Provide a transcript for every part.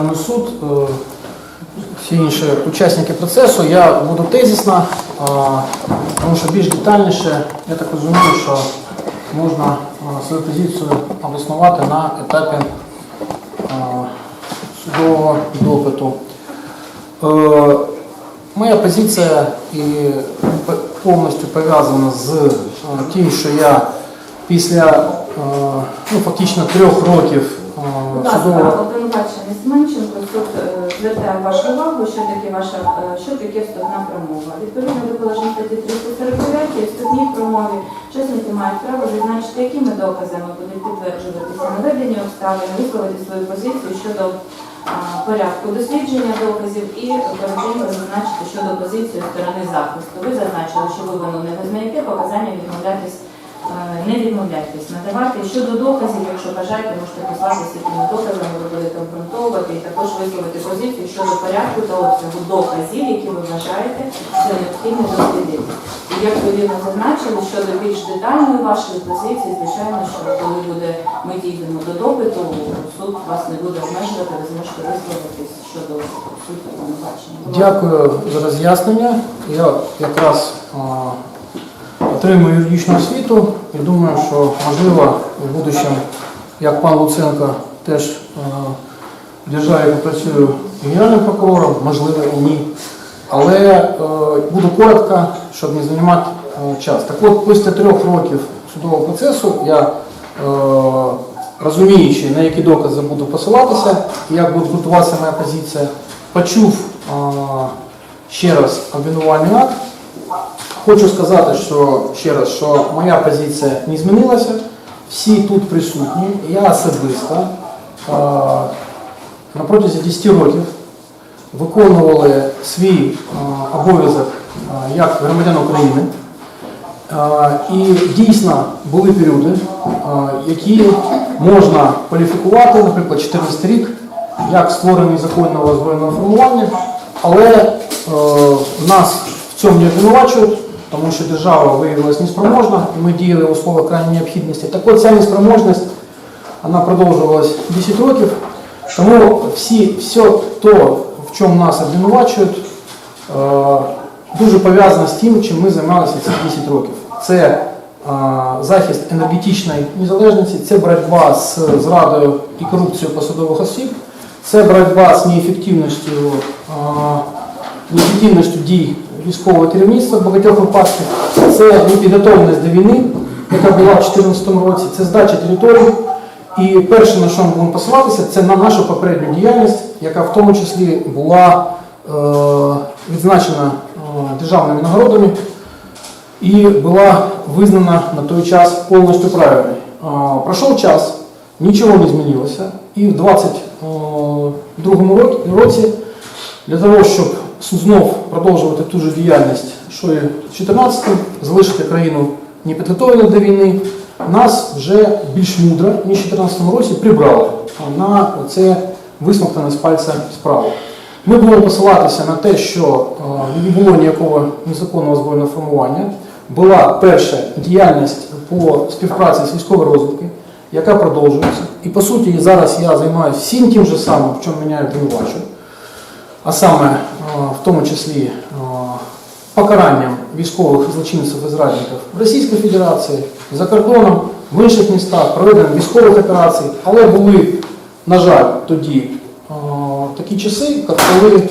Генеральний суд, е, всі інші учасники процесу. Я буду тезісно, е, тому що більш детальніше, я так розумію, що можна е, свою позицію обоснувати на етапі судового допиту. Моя позиція і повністю пов'язана з тим, що я після ну, фактично трьох років судового обвинувачений Семенченко, суд е, звертає вашу увагу, що таке ваша е, що таке вступна промова. Відповідно до положень статті 349 вступній промові учасники мають право зазначити, якими доказами будуть підтверджуватися наведені обставини, висловити свою позицію щодо порядку дослідження доказів і коротенько зазначити щодо позиції сторони захисту. Ви зазначили, що ви вину не визнаєте, показання відмовлятись е, не відмовляйтесь надавати щодо доказів, якщо бажаєте, можете послатися якими доказами ви будете обґрунтовувати і також висловити позицію щодо порядку та обсягу доказів, які ви вважаєте, що необхідно дослідити. І як ви вірно зазначили, щодо більш детальної вашої позиції, звичайно, що коли буде ми дійдемо до допиту, суд вас не буде обмежувати, ви зможете висловитись щодо обвинувачення. Дякую за роз'яснення. Я якраз отримую юридичну освіту і думаю, що можливо в будущем, як пан Луценко теж а, в державі попрацюю генеральним прокурором, можливо і ні. Але е, буду коротко, щоб не займати е, час. Так от, після трьох років судового процесу я, е, розуміючи, на які докази буду посилатися, як буде готуватися моя позиція, почув е, ще раз обвинувальний акт. Хочу сказати, що ще раз, що моя позиція не змінилася. Всі тут присутні, я особисто на протязі 10 років виконували свій обов'язок як громадян України. І дійсно були періоди, які можна кваліфікувати, наприклад, 14 рік, як створення законного збройного формування, але е, нас в цьому не обвинувачують, тому що держава виявилася неспроможна, і ми діяли у условиях крайньої необхідності. Так от ця неспроможність вона продовжувалась 10 років. Тому всі, все то, в чому нас обвинувачують, е, дуже пов'язано з тим, чим ми займалися ці 10 років. Це е, захист енергетичної незалежності, це боротьба з зрадою і корупцією посадових осіб, це боротьба з неефективністю, неефективністю дій військового керівництва в багатьох випадках, це непідготовленість до війни, яка була в 2014 році, це здача територій. І перше, на що ми будемо посилатися, це на нашу попередню діяльність, яка в тому числі була е, відзначена е, державними нагородами і була визнана на той час повністю правильною. Е, пройшов час, нічого не змінилося, і в 2022 році для того, щоб знов продовжувати ту ж діяльність, що і в 2014, залишити країну непідготовленою до війни, нас вже більш мудро, ніж в 2014 році, прибрали на це висмоктане з пальця справу. Ми будемо посилатися на те, що е, не було ніякого незаконного збройного формування. Була перша діяльність по співпраці з військової розвідки, яка продовжується. І по суті зараз я займаюся всім тим же самим, в чому мене обвинувачують а саме е, в тому числі е, покаранням військових злочинців і зрадників в Російській Федерації, за кордоном, в інших містах, проведенням військових операцій, але були, на жаль, тоді е, такі часи, коли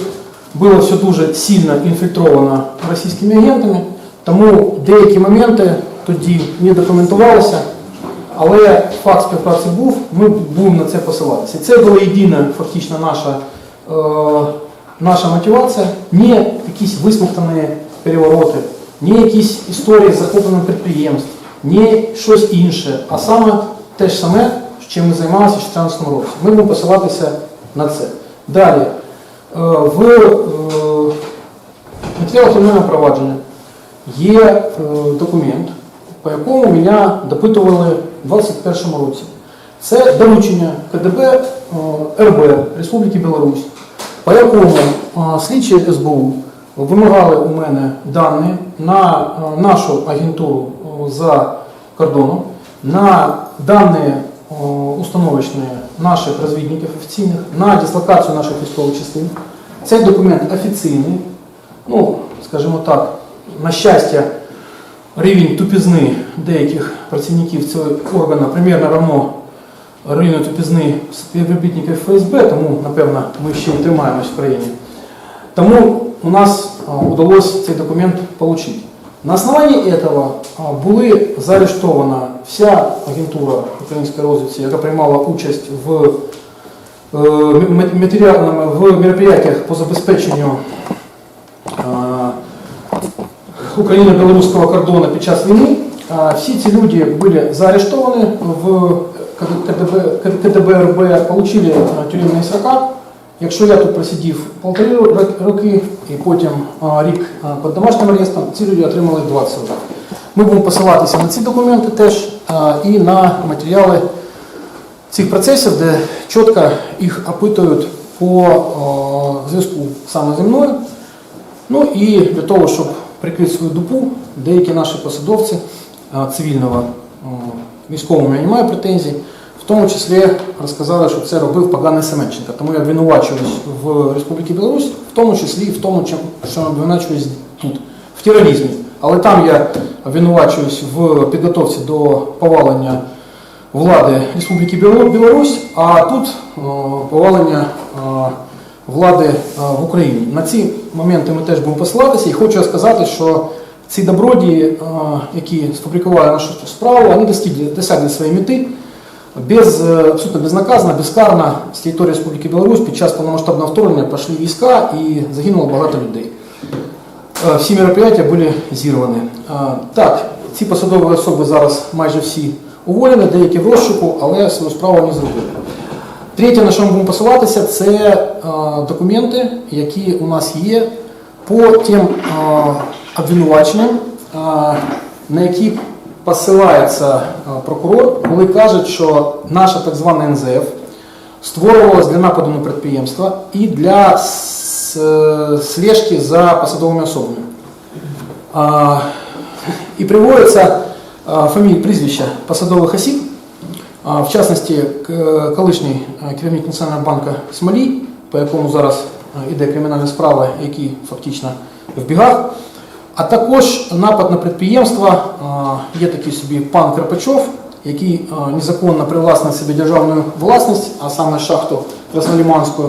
було все дуже сильно інфільтровано російськими агентами, тому деякі моменти тоді не документувалися, але факт співпраці був, ми будемо на це посилатися. Це була єдина фактично наша наша мотивація не якісь висмоктані перевороти, не якісь історії з захопленням підприємств, не щось інше, а саме те ж саме, чим ми займалися в 2014 році. Ми будемо посилатися на це. Далі. Е, В е, матеріалах кримінального провадження є е, документ, по якому мене допитували в 2021 році. Це доручення КДБ РБ Республіки Білорусь, по якому слідчі СБУ вимагали у мене дані на нашу агентуру за кордоном, на дані о, установочные наших розвідників офіційних на дислокацію наших військових частин. Цей документ офіційний. Ну, скажімо так, на щастя, рівень тупізни деяких працівників цього органу примерно равно рівню тупізни співробітників ФСБ, тому, напевно, ми ще й тримаємось в країні. Тому у нас удалось цей документ получить. На основании этого а, були заарештована вся агентура української розвідки, яка приймала участь в, е, в мероприятиях по забезпеченню Україно-білоруського кордону під час війни. Всі ці люди були заарештовані в КДБ, РБ, получили тюремні срока. Якщо я тут просидів полтори роки і потім рік під домашнім арестом, ці люди отримали 20 років. Ми будемо посилатися на ці документи теж і на матеріали цих процесів, де чітко їх опитують по зв'язку саме зі мною. Ну і для того, щоб прикрити свою дупу, деякі наші посадовці цивільного а, військового я не маю претензій, в тому числі розказали, що це робив поганий Семенченко. Тому я обвинувачуюсь в Республіці Білорусь, в тому числі і в тому, що обвинувачуюсь тут, в тероризмі. Але там я обвинувачуюсь в підготовці до повалення влади Республіки Білорусь, а тут повалення влади в Україні. На ці моменти ми теж будемо посилатися і хочу сказати, що ці добродії, які сфабрикували нашу справу, вони досягли своєї мети без, е, абсолютно безнаказано, безкарно з території Республіки Білорусь під час повномасштабного вторгнення пішли війська і загинуло багато людей. Е, Всі мероприятия були зірвані. Е, Так, ці посадові особи зараз майже всі уволені, деякі в розшуку, але свою справу не зробили. Третє, на що ми будемо посилатися, це е, документи, які у нас є по тим е, обвинуваченням, на які посилається прокурор, коли кажуть, що наша так звана НЗФ створювалась для нападу на підприємства і для е, слежки за посадовими особами. І приводяться а, фамілії, прізвища посадових осіб, в частності колишній керівник Національного банку Смолій, по якому зараз іде кримінальна справа, який фактично в бігах. А також напад на підприємства. Є такий собі пан Карпачов, який незаконно привласнив собі державну власність, а саме шахту Красноліманську.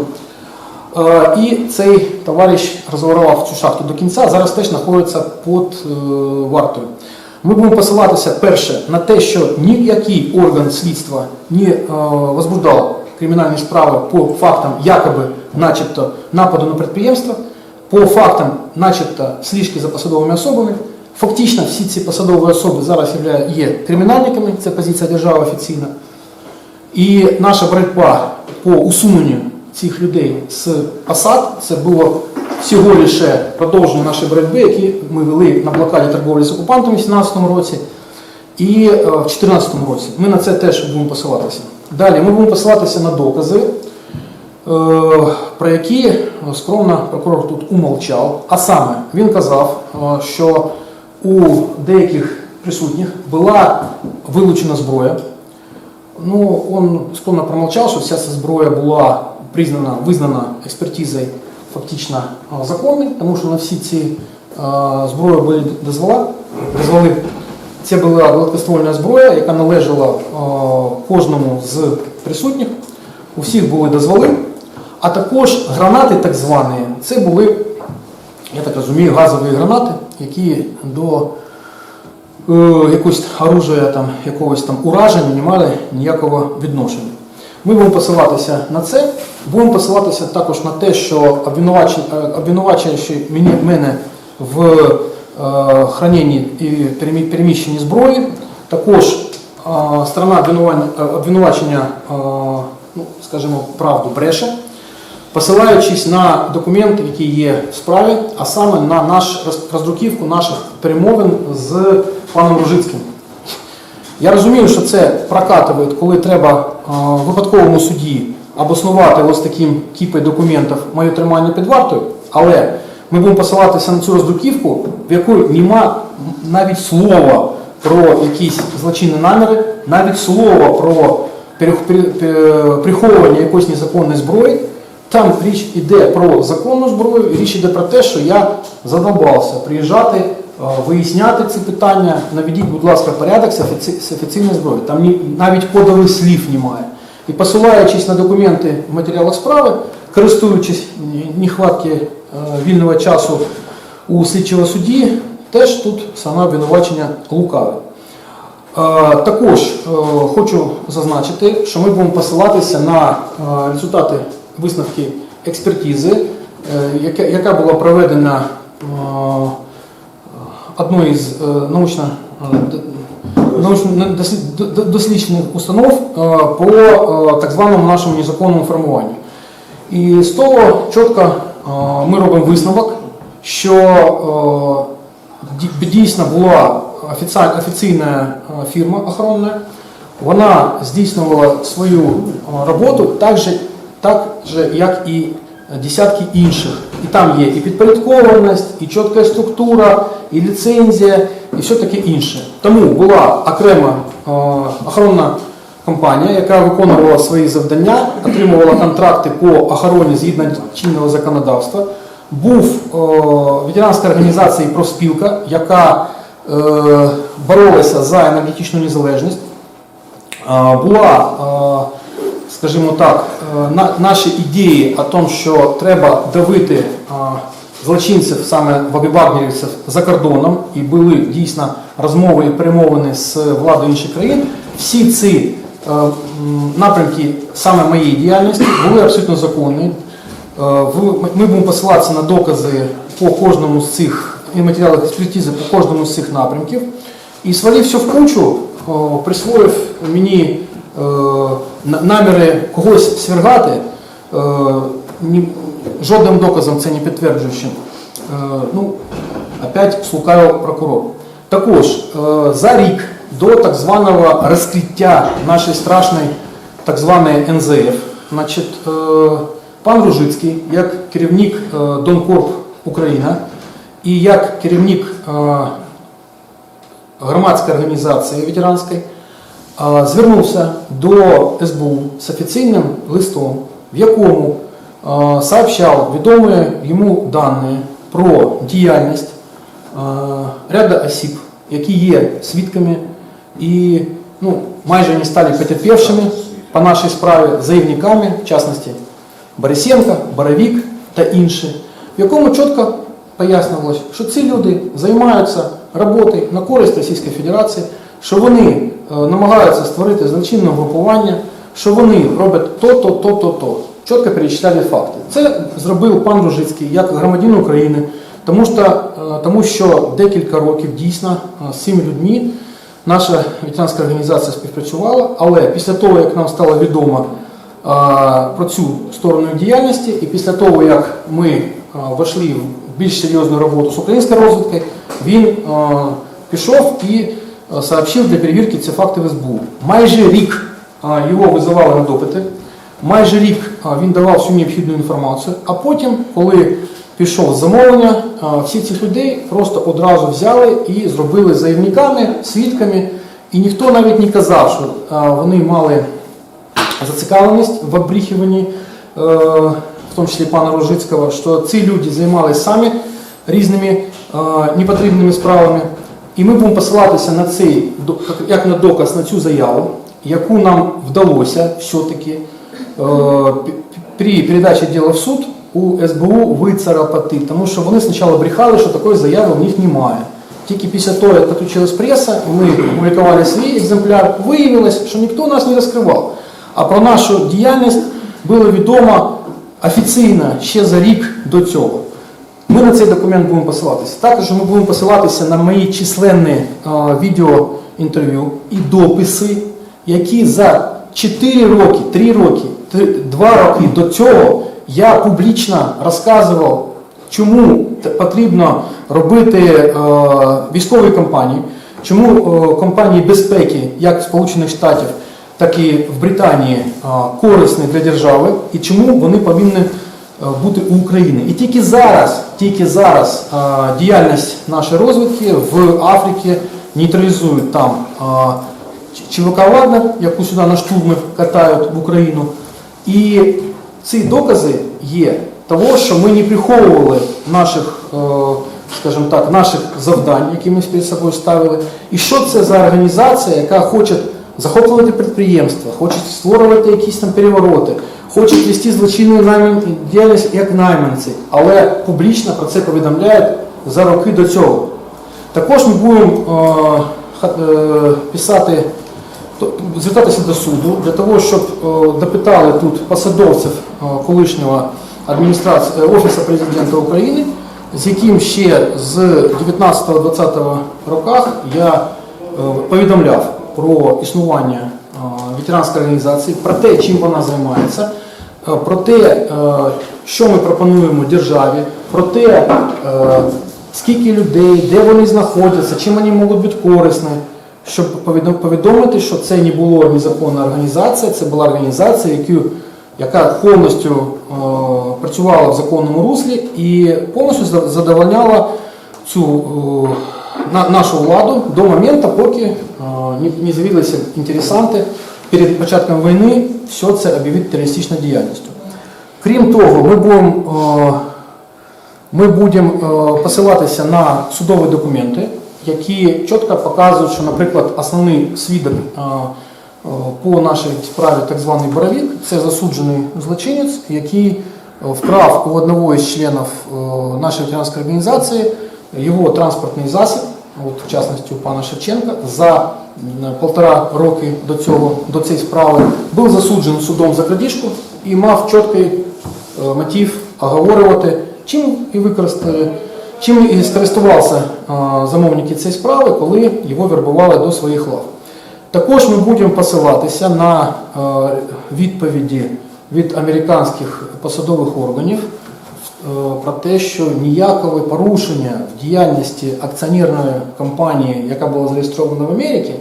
І цей товариш розворував цю шахту до кінця, зараз теж знаходиться під е, вартою. Ми будемо посилатися перше на те, що ніякий орган слідства не е, возбуждав кримінальні справи по фактам якоби начебто нападу на підприємство, по фактам начебто слежки за посадовими особами. Фактично всі ці посадові особи зараз є кримінальниками, це позиція держави офіційна. І наша боротьба по усуненню цих людей з посад це було всього лише продовження нашої боротьби, які ми вели на блокаді торговлі з окупантами в 2017 році і е, в 2014 році. Ми на це теж будемо посилатися. Далі ми будемо посилатися на докази, про які е, скромно прокурор тут умовчав. А саме він казав, е, що у деяких присутніх була вилучена зброя. Ну, он скромно промолчал, что вся эта сброя была признана, визнана експертизою фактично а, законною, тому що на всі ці зброї були дозвола, дозволи. Це була гладкоствольна зброя, яка належала кожному з присутніх. У всіх були дозволи. А також гранати так звані, це були, я так розумію, газові гранати, які до е, якогось оружия, там, якогось там ураження не мали ніякого відношення. Ми будемо посилатися на це. Будемо посилатися також на те, що е, обвинувачуючи мене в е, храненні і переміщенні зброї, також е, сторона е, обвинувачення, е, ну, скажімо, правду бреше, посилаючись на документи, які є в справі, а саме на наш роздруківку наших перемовин з паном Ружицьким. Я розумію, що це прокатують, коли треба е, випадковому суді обоснувати ось таким кіпою документів моє тримання під вартою, але ми будемо посилатися на цю роздруківку, в якої нема навіть слова про якісь злочинні наміри, навіть слова про приховування якоїсь незаконної зброї. Там річ іде про законну зброю, річ іде про те, що я задовбався приїжджати, е, виясняти ці питання. Наведіть, будь ласка, порядок з офіційною зброєю. Там навіть кодових слів немає. І посилаючись на документи в матеріалах справи, користуючись нехватки е, вільного часу у слідчого судді, теж тут саме обвинувачення лукаве. Е, Також хочу зазначити, що ми будемо посилатися на результати висновки експертизи, е, яка, була проведена е, одною із е, научно, д- научно-дослідних установ по так званому нашому незаконному формуванню. І з того чітко ми робимо висновок, що дійсно була офіційна фірма охоронна, вона здійснювала свою роботу так же, так же, як і десятки інших. І там є і підпорядкованість, і чітка структура, і ліцензія, і все таке інше. Тому була окрема е, охоронна компанія, яка виконувала свої завдання, отримувала контракти по охороні згідно чинного законодавства. Був е, ветеранська організація і профспілка, яка е, боролася за енергетичну незалежність. Е, була, е, скажімо так, е, наші ідеї о тому, що треба давити е, злочинців саме вагібагнерівців за кордоном, і були дійсно розмови і перемовини з владою інших країн. Всі ці е, напрямки саме моєї діяльності були абсолютно законні. Ми будемо посилатися на докази по кожному з цих і матеріалах експертизи по кожному з цих напрямків. І свалив все в кучу, присвоїв мені наміри когось свергати, е, жодним доказом це не підтверджуючим. Е, ну, опять слукавив прокурор. Також е, за рік до так званого розкриття нашої страшної так званої НЗФ, значить, е, пан Ружицький, як керівник е, Донкорп Україна і як керівник е, громадської організації ветеранської, звернувся до СБУ з офіційним листом, в якому сообщав відомі йому дані про діяльність ряду осіб, які є свідками і ну, майже не стали потерпівшими по нашій справі, заявниками, в частності Борисенко, Боровік та інші, в якому чітко пояснювалося, що ці люди займаються роботою на користь Російської Федерації, що вони е, намагаються створити злочинне групування, що вони роблять то, то, то. Чітко перечисляли факти. Це зробив пан Ружицький як громадянин України, тому що, е, тому що декілька років дійсно е, з цими людьми наша ветеранська організація співпрацювала, але після того, як нам стало відомо про цю сторону діяльності, і після того, як ми вийшли в більш серйозну роботу з українською розвідкою, він пішов і а, сообщив для перевірки ці факти в СБУ. Майже рік його визивали на допити, майже рік він давав всю необхідну інформацію, а потім, коли пішов замовлення, всі цих людей просто одразу взяли і зробили заявниками, свідками, і ніхто навіть не казав, що вони мали зацікавленість в обріхуванні, е, в тому числі пана Рожицького, що ці люди займалися самі різними непотрібними справами. І ми будемо посилатися на цей, як на доказ на цю заяву, яку нам вдалося все-таки е, при передачі діла в суд у СБУ вицарапати, тому що вони спочатку брехали, що такої заяви в них немає. Тільки після того, як підключилась преса, ми опублікували свій екземпляр, виявилось, що ніхто нас не розкривав. А про нашу діяльність було відомо офіційно ще за рік до цього. Ми на цей документ будемо посилатися. Також ми будемо посилатися на мої численні відеоінтерв'ю і дописи, які за 4 роки, 3 роки, 2 роки до цього я публічно розказував, чому потрібно робити військові кампанії, чому компанії безпеки, як Сполучених Штатів, так і в Британії корисні для держави, і чому вони повинні бути у України. І тільки зараз, тільки зараз е, діяльність нашої розвідки в Африці нейтралізує там е, ЧВК Вагнер, яку сюди на штурми катають в Україну. І ці докази є того, що ми не приховували наших, е, скажімо так, наших завдань, які ми перед собою ставили. І що це за організація, яка хоче захоплювати підприємства, хоче створювати якісь там перевороти, хоче вести злочинну найман- діяльність як найманці, але публічно про це повідомляють за роки до цього. Також ми будемо е, е, писати, звертатися до суду для того, щоб е, допитали тут посадовців колишнього адміністрації Офісу президента України, з яким ще з 19-20 роках я повідомляв про існування ветеранської організації, про те, чим вона займається, е, про те, е, що ми пропонуємо державі, про те, е, скільки людей, де вони знаходяться, чим вони можуть бути корисні, щоб повідомити, що це не була незаконна організація, це була організація, яка повністю працювала в законному руслі і повністю задовольняла цю на, нашу владу до моменту, поки не з'явилися інтересанти перед початком війни все це об'явити терористичною діяльністю. Крім того, ми будемо е, ми будемо е, посилатися на судові документи, які чітко показують, що, наприклад, основний свідок е, по нашій справі, так званий Боровік, це засуджений злочинець, який вкрав у одного із членів нашої ветеранської організації його транспортний засіб, от, в частності у пана Шевченка, за м, полтора роки до цього до цієї справи був засуджений судом за крадіжку і мав чіткий е, мотив оговорювати, чим і використали, чим і скористувався е, замовники цієї справи, коли його вербували до своїх лав. Також ми будемо посилатися на е, відповіді від американських посадових органів про те, що ніякого порушення в діяльності акціонерної компанії, яка була зареєстрована в Америці,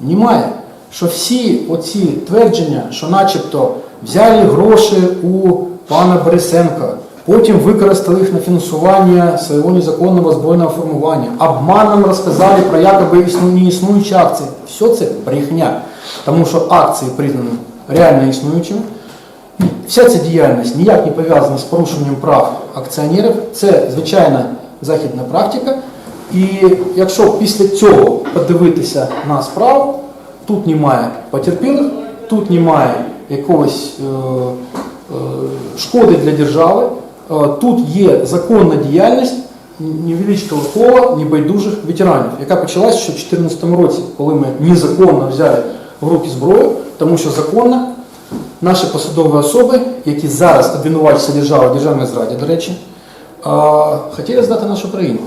немає. Що всі оці твердження, що начебто взяли гроші у пана Борисенка, потім використали їх на фінансування свого незаконного збройного формування, обманом розказали про якоби існу- неіснуючі акції. Все це брехня, тому що акції признані реально існуючими. Вся ця діяльність ніяк не пов'язана з порушенням прав акціонерів. Це звичайна західна практика. І якщо після цього подивитися на справу, тут немає потерпілих, тут немає якогось е, е, шкоди для держави, е, тут є законна діяльність невеличкого кола небайдужих ветеранів, яка почалась ще в 2014 році, коли ми незаконно взяли в руки зброю, тому що законно наші посадові особи, які зараз обвинувачуються держави в державній зраді, до речі, хотіли здати нашу країну.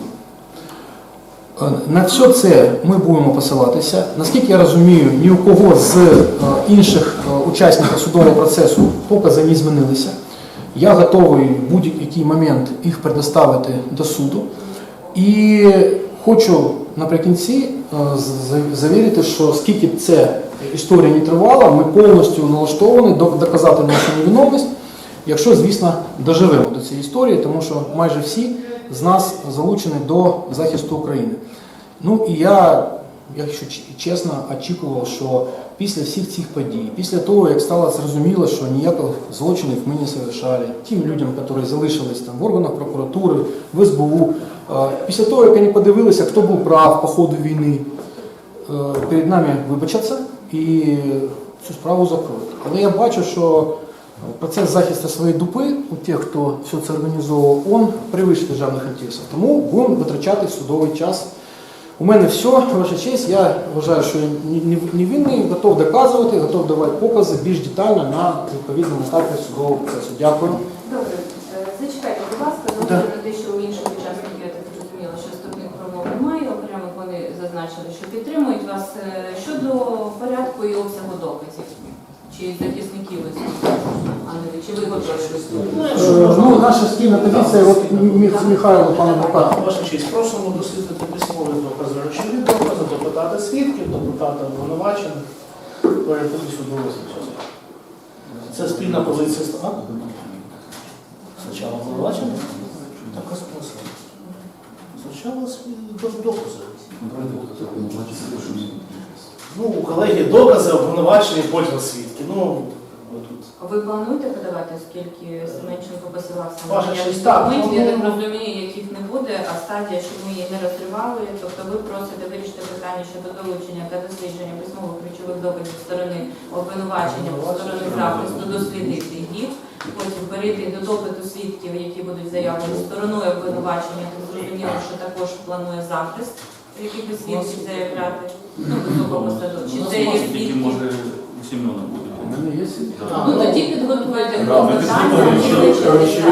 Е, На все це ми будемо посилатися. Наскільки я розумію, ні у кого з е, інших е, учасників судового процесу покази не змінилися. Я готовий в будь-який момент їх предоставити до суду. І хочу наприкінці завірити, що скільки ця історія не тривала, ми повністю налаштовані до- доказати нашу невиновність, якщо, звісно, доживемо до цієї історії, тому що майже всі з нас залучені до захисту України. Ну і я, якщо чесно, очікував, що після всіх цих подій, після того, як стало зрозуміло, що ніяких злочинів ми не совершали, тим людям, які залишились там в органах прокуратури, в СБУ, е, після того, як вони подивилися, хто був прав по ходу війни, е, перед нами вибачаться і цю справу закроють. Але я бачу, що процес захисту своєї дупи у тих, хто все це організовував, он превише державних інтересів. Тому будемо витрачати судовий час. У мене все, ваша честь. Я вважаю, що ні- невинний, готов доказувати, готов давати покази більш детально на відповідному етапі судового процесу. Дякую. Добре, Е, зачекайте, будь ласка, Да. тому що те, що у інших учасників я так зрозуміла, що вступних промов немає, окремо вони зазначили, що підтримують вас Е, щодо порядку і обсягу доказів. Чи захисників ви а не ви, чи ви готові? Е, Ну, наша спільна позиція, от Михайло, пан адвокат. Ваша честь, просимо дослідити письмові докази, речові докази, допитати свідків, допитати обвинувачених, перейти суду визначити. Це спільна позиція сторон. Спочатку обвинувачених, так і спосіб. Спочатку докази. Ну, у колеги докази, обвинувачені, потім свідки. Ну, тут. Ви плануєте подавати, оскільки Семенченко посилався на Ваша наявність честь, так, документів, я ну, так розумію, яких не буде, а стадія, що ми її не розривали, тобто ви просите вирішити питання щодо долучення та дослідження письмових ключових доказів сторони обвинувачення сторони захисту, дослідити їх, потім перейти до допиту свідків, які будуть заявлені стороною обвинувачення, так зрозуміло, що також планує захист, якихось звідси заявляти. Ну, високому саду. Чи це є Тільки може у Сім'она буде. У мене є Так. Ну тоді підготуйте Да, ми клопотання, підготуємо, і що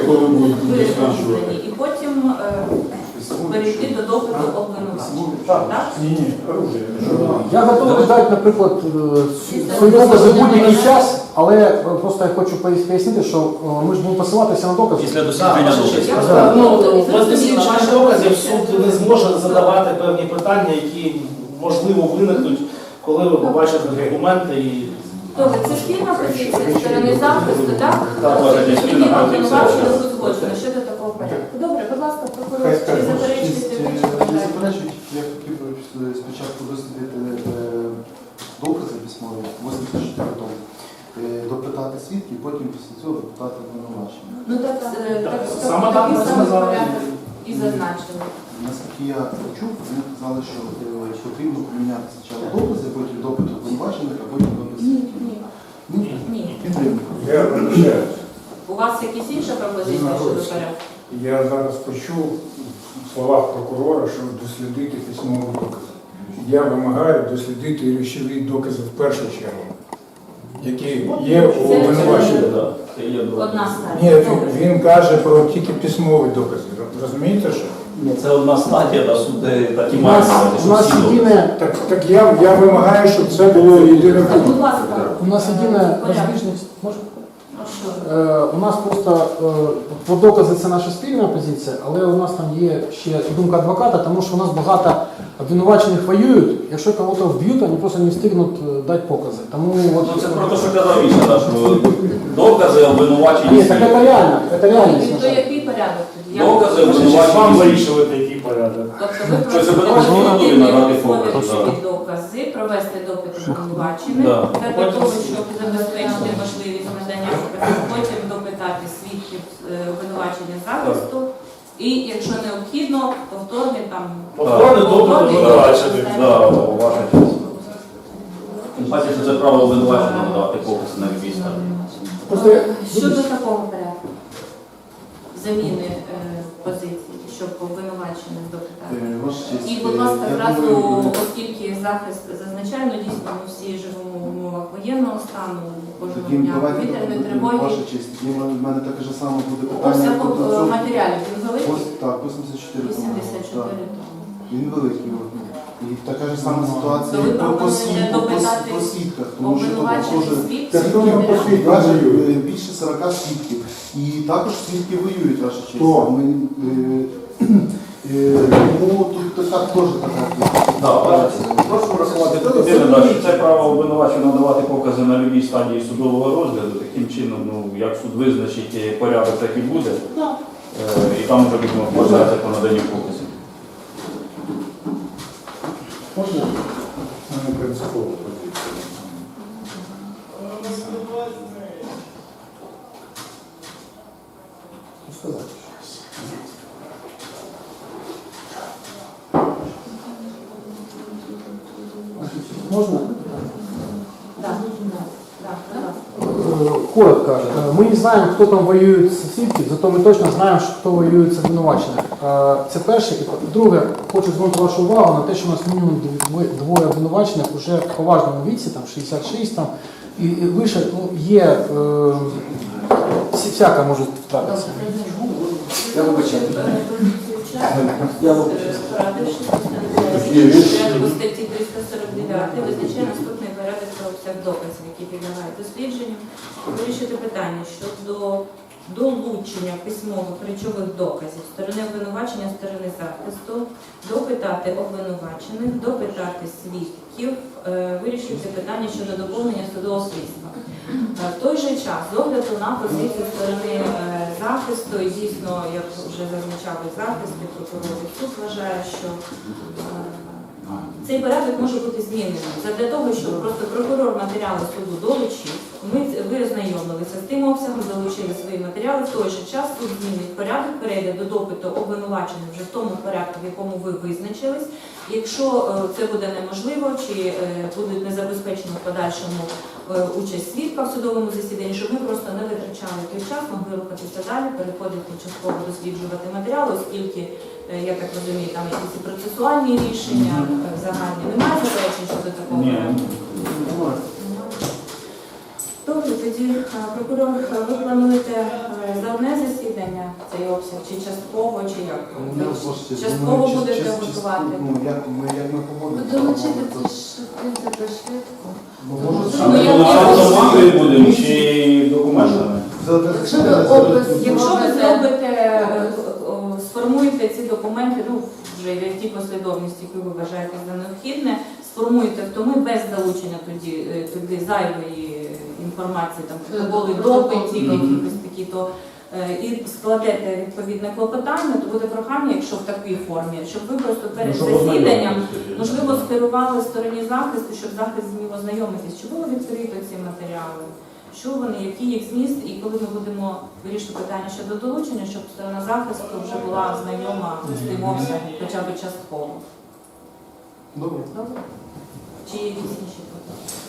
якого ви будете досліджувати. І потім е, перейти до допиту обвинувачення. Так. Ні, ні, оружие. Я готовий дати, наприклад, свої докази в будь-який час, але е, просто я хочу пояснити, що е, ми ж будемо посилатися на докази. Після дослідження доказів. Просто, ну, без дослідження доказів суд не зможе задавати певні питання, які можливо виникнуть, коли ви побачите документи і Добре, це спільна позиція сторони захисту, так? Так, Тобто, спільна позиція. обвинувачення узгоджено щодо такого порядку. Добре, будь ласка, прокурор, чи заперечуєте ви чи Не вважаєте? заперечують, я хотів би е, спочатку дослідити е, докази письмові, 84 тому, е, допитати свідків, потім після цього допитати обвинувачення. Ну так, так, Так, так, саме так ми сказали. і зазначено. Наскільки я чув, вони казали, що потрібно поміняти спочатку докази, потім допит обвинувачених, а потім допит Ні, свідків. ні, Ні, ні. вибачаюсь. У вас якісь інші пропозиції щодо порядку? Я зараз почув в словах прокурора, що дослідити письмові докази. Я вимагаю дослідити речові докази в першу чергу, які є у обвинуваченні. Одна Ні, стадія. він, він каже про тільки письмові докази. Розумієте, що? Це одна стадія, та суди так і У мають нас, у нас єдине, Так, так я, я вимагаю, щоб це було будь ласка. у нас єдине Порядок. розбіжність. Може? Е, У нас просто е, по докази це наша спільна позиція, але у нас там є ще думка адвоката, тому що у нас багато обвинувачених воюють. Якщо кого-то вб'ють, вони просто не встигнуть е, дати покази. Тому от Ну це про те, що казав Віша, що докази обвинувачені. ні, так це реально, це реальність. То який порядок тоді? Докази вам вирішувати, який порядок. Тобто ви просите обвинувачені надати покази, докази, провести допит обвинувачених для того, щоб забезпечити можливість потім допитати свідків е, обвинувачення захисту. І якщо необхідно, повторний там Повторний допит. Тим паче, що це право обвинувачення надавати покази на. Просто я- Щодо такого порядку, заміни е, позиції, щоб обвинувачених допитати. Е, І, будь ласка, е, зразу, оскільки захист зазначає, ну дійсно ми всі живемо в умовах воєнного стану, кожного Тоді дня давайте повітряної е, тривоги. ваша честь. Тоді в мене- в мене таке ж саме буде питання. це по по цьому. матеріалів він великий? Ось так, 84 тому. 84 Так. тому. Він великий. от. І така ж сама ситуація То ви по, по, пропонуєте по, по, допитати по свідках, тому що тут Обвинувачених теж свідків? Це хто нам по воює? е, більше 40 свідків. І також свідки воюють, ваша честь. Хто? Ми, е, е, ну, тут така теж така. Да. Прошу врахувати позитивно, да, це право обвинувачення надавати покази на любій стадії судового розгляду. Таким чином, ну, як суд визначить е, порядок, так і буде. Е, І там вже будемо вважатися по наданню показів. Можна? Це не принципова позиція. Що сказати? Можна? Да, да, да, да. Э, Коротко. Э, Мы не знаємо, хто там воює з свідків, зато ми точно знаємо, що хто воює з обвинувачених. Е, Це перше. І друге, хочу звернути вашу увагу на те, що у нас мінімум двоє, обвинувачених вже в поважному віці, там 66 там, і вище ну, є е, всяке може трапитися. Я вибачаю. Я вибачаю. Статті 349 визначає наступний порядок обсяг доказів, які підлягають дослідженню. Вирішити питання щодо долучення письмових речових доказів сторони обвинувачення, сторони захисту, допитати обвинувачених, допитати свідків, е, вирішити питання щодо доповнення судового слідства. Е, В той же час, з огляду на позицію сторони е, захисту, і дійсно, як вже зазначав і захист, прокурор, суд вважає, що Цей порядок може бути змінений для того, щоб просто прокурор матеріали суду долучив. Ми ви ознайомилися з тим обсягом, долучили свої матеріали. В той же час суд змінить порядок, перейде до допиту обвинувачених вже в тому порядку, в якому ви визначились. Якщо е, це буде неможливо, чи е, буде не забезпечено в подальшому е, участь свідка в судовому засіданні, щоб ми просто не витрачали той час, могли рухатися далі, переходити частково досліджувати матеріали, оскільки я так розумію, там якісь і процесуальні рішення е, загальні. Немає заперечень щодо такого? Ні. Немає. Добре, тоді е, прокурор, е, ви плануєте е, за одне засідання цей обсяг, чи частково, чи як? У мене просто Частково думаю, будете чис- чис- готувати? Ну, як ми, як ми погодимо? Долучити це ж в принципі швидко. А Ну, ми я- автоматою будемо чи документами? За Якщо ви зробите, е, сформуєте ці документи, ну вже в тій послідовності, яку ви вважаєте за необхідне, сформуєте, то ми без залучення тоді е, туди зайвої інформації, там протоколи допитів, якихось такі, то е, і складете відповідне клопотання, то буде прохання, якщо в такій формі, щоб ви просто перед Ну, засіданням. Можливо, скерували стороні захисту, щоб захист зміг ознайомитись, чи було відкрито ці матеріали, що вони, який їх зміст, і коли ми будемо вирішувати питання щодо долучення, щоб сторона захисту вже була знайома з тим обсягом, хоча б частково. Добре. Добре? Чи є якісь інші питання?